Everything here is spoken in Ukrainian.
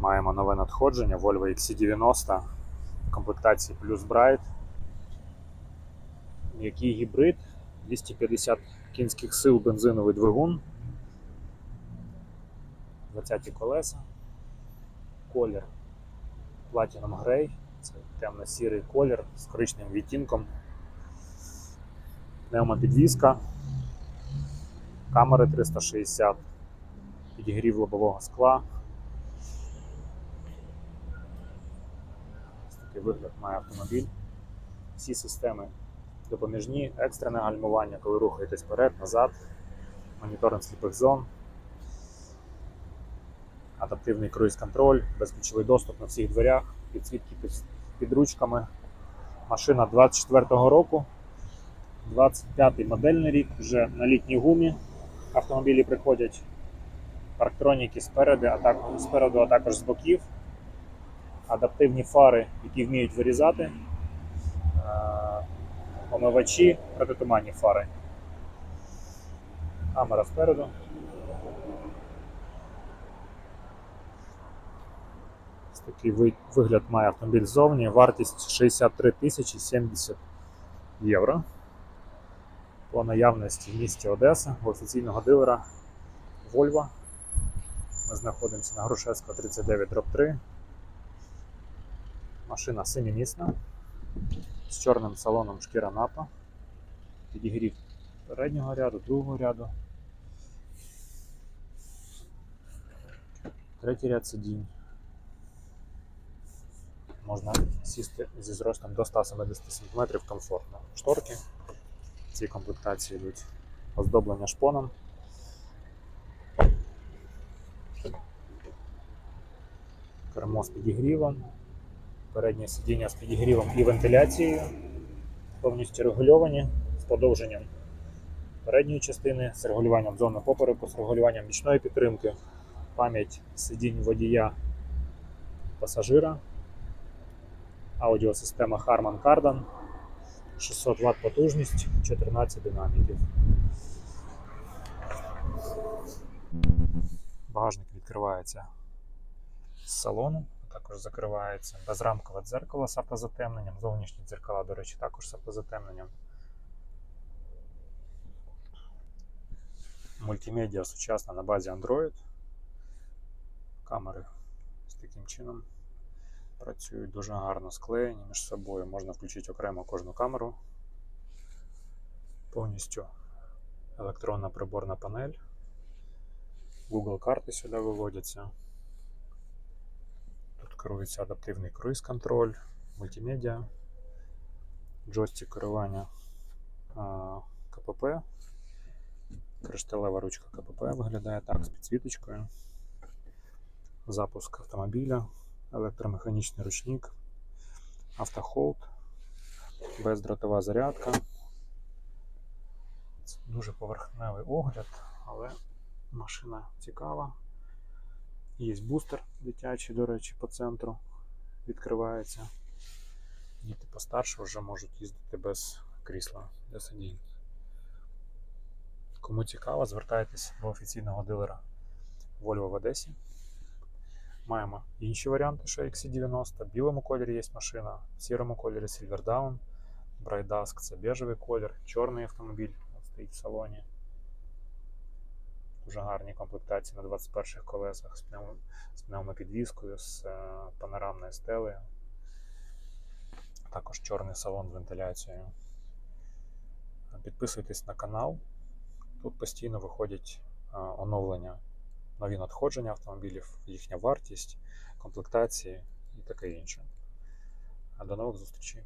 Маємо нове надходження Volvo XC90 в комплектації Plus Bright. М'який гібрид, 250 кінських сил бензиновий двигун, 20 колеса, колір Platinum Grey, це темно-сірий колір з коричневим відтінком, пневмопідвізка, камери 360, підігрів лобового скла. Такий вигляд має автомобіль. Всі системи допоміжні, екстрене гальмування, коли рухаєтесь вперед, назад, моніторинг сліпих зон, адаптивний круїз-контроль, безключовий доступ на всіх дверях, підсвітки під, під ручками. Машина 24-го року, 25-й модельний рік, вже на літній гумі. Автомобілі приходять парктроніки спереду, а також, спереду, а також з боків. Адаптивні фари, які вміють вирізати. Е, омивачі, протитуманні фари. Камера спереду. Такий вигляд має автомобіль ззовні. Вартість 63 тисячі 70 євро. По наявності в місті Одеса у офіційного дилера Volvo. Ми знаходимося на Грушевського 39 3. Машина семимісна з чорним салоном шкіра НАТО. Підігрів переднього ряду, другого ряду. Третій ряд сидінь. Можна сісти зі зростом до 170 см комфортно. Шторки в цій комплектації йдуть оздоблення шпоном. Кермо з підігрівом переднє сидіння з підігрівом і вентиляцією, повністю регульовані з подовженням передньої частини, з регулюванням зони попереку, з регулюванням нічної підтримки, пам'ять сидінь водія пасажира, аудіосистема Harman Kardon, 600 Вт потужність, 14 динаміків. Багажник відкривається з салону, також закривається безрамкове дзеркало з автозатемненням, зовнішні дзеркала, до речі, також з автозатемненням. Мультимедіа сучасна на базі Android. Камери з таким чином працюють дуже гарно склеєні між собою. Можна включити окремо кожну камеру. Повністю електронна приборна панель. Google карти сюди виводяться. Керується адаптивний круїз-контроль, мультимедіа, джойстик керування КПП. Кришталева ручка КПП виглядає так з підсвіточкою. Запуск автомобіля, електромеханічний ручник, автохолд, бездротова зарядка. Це дуже поверхневий огляд, але машина цікава. Є бустер дитячий, до речі, по центру відкривається. Діти постарше вже можуть їздити без крісла для сидінь. Кому цікаво, звертайтесь до офіційного дилера Volvo в Одесі. Маємо інші варіанти, що XC90. В білому кольорі є машина, в сірому кольорі Silver Dawn, Bright це бежевий колір, чорний автомобіль стоїть в салоні. Дуже гарні комплектації на 21 х колесах з, пневмо, з пневмопідвіскою, з е, панорамною стелею. Також чорний салон з вентиляцією. Підписуйтесь на канал. Тут постійно виходять е, оновлення, нові надходження автомобілів, їхня вартість, комплектації і таке інше. До нових зустрічей!